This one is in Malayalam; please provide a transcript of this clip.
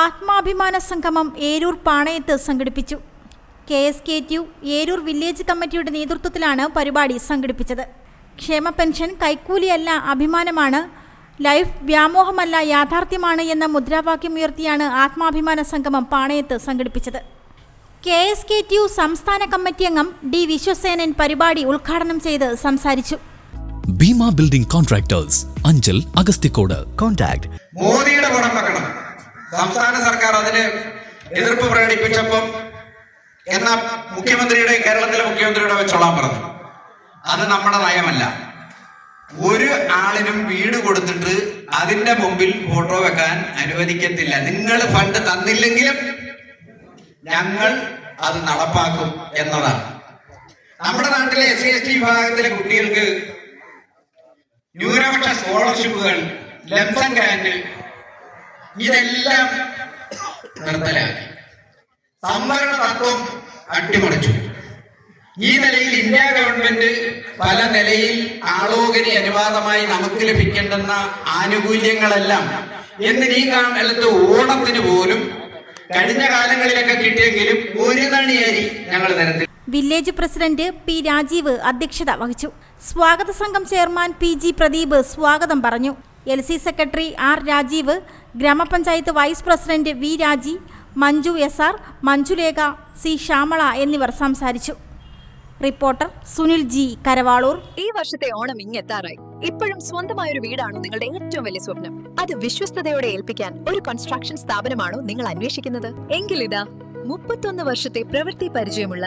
ആത്മാഭിമാന സംഗമം ഏരൂർ പാണയത്ത് സംഘടിപ്പിച്ചു. K S K T U Eroor village കമ്മിറ്റിയുടെ നേതൃത്വത്തിലാണ് പരിപാടി സംഘടിപ്പിച്ചത്. ക്ഷേമ പെൻഷൻ കൈക്കൂലിയല്ല അഭിമാനമാണ് ലൈഫ് വ്യാമോഹമല്ല യാഥാർത്ഥ്യമാണ് എന്ന മുദ്രാവാക്യം ഉയർത്തിയാണ് ആത്മാഭിമാന സംഗമം പാണയത്ത് സംഘടിപ്പിച്ചത്. K S K T U സംസ്ഥാന കമ്മിറ്റി അംഗം ഡി വിശ്വസേനൻ പരിപാടി ഉദ്ഘാടനം ചെയ്ത് സംസാരിച്ചു. Bhima building contractors Anchal Agasthikode contact. മോദിയുടെ പടം വെക്കണം. സംസ്ഥാന സർക്കാർ അതിന് എതിർപ്പ് പ്രകടിപ്പിച്ചപ്പം എന്ന മുഖ്യമന്ത്രിയുടെ കേരളത്തിലെ മുഖ്യമന്ത്രിയുടെ വെച്ചോളാൻ പറഞ്ഞു. അത് നമ്മുടെ നയമല്ല. ഒരു ആളിനും വീട് കൊടുത്തിട്ട് അതിന്റെ മുമ്പിൽ ഫോട്ടോ വെക്കാൻ അനുവദിക്കത്തില്ല. നിങ്ങൾ ഫണ്ട് തന്നില്ലെങ്കിലും ഞങ്ങൾ അത് നടപ്പാക്കും എന്നതാണ്. നമ്മുടെ നാട്ടിലെ എസ് സി എസ് ടി വിഭാഗത്തിലെ കുട്ടികൾക്ക് ന്യൂനപക്ഷ സ്കോളർഷിപ്പുകൾ ലംസം ഗ്രാന്റ് ഇതെല്ലാം നിർത്തലാക്കി. സംവരണ തത്വം അട്ടിമറിച്ചു. ഈ നിലയിൽ ഇന്ത്യ ഗവൺമെന്റ് പല നിലയിൽ ആളോകരി അനുവാദമായി നമുക്ക് ലഭിക്കേണ്ടുന്ന ആനുകൂല്യങ്ങളെല്ലാം എന്ന് നീ കാലത്ത് ഓണത്തിന് പോലും കഴിഞ്ഞ കാലങ്ങളിലൊക്കെ കിട്ടിയെങ്കിലും ഒരു നണിയായി ഞങ്ങൾ നിരത്തി വില്ലേജ് പ്രസിഡന്റ് പി രാജീവ് അധ്യക്ഷത വഹിച്ചു. സ്വാഗത സംഘം ചെയർമാൻ പി ജി പ്രദീപ് സ്വാഗതം പറഞ്ഞു. L C secretary R Rajeev ഗ്രാമപഞ്ചായത്ത് vice president V Raji Manju S R Manjulekha C Shyamala എന്നിവർ സംസാരിച്ചു. Reporter Sunil G Karavaloor. ഈ വർഷത്തെ ഓണം ഇങ്ങെത്താറായി. ഇപ്പോഴും സ്വന്തമായ ഒരു വീടാണോ നിങ്ങളുടെ ഏറ്റവും വലിയ സ്വപ്നം. അത് വിശ്വസ്തയോടെ ഏൽപ്പിക്കാൻ ഒരു കൺസ്ട്രക്ഷൻ സ്ഥാപനമാണോ നിങ്ങൾ അന്വേഷിക്കുന്നത്? എങ്കിലിതാ മുപ്പത്തൊന്ന് വർഷത്തെ പ്രവൃത്തി പരിചയമുള്ള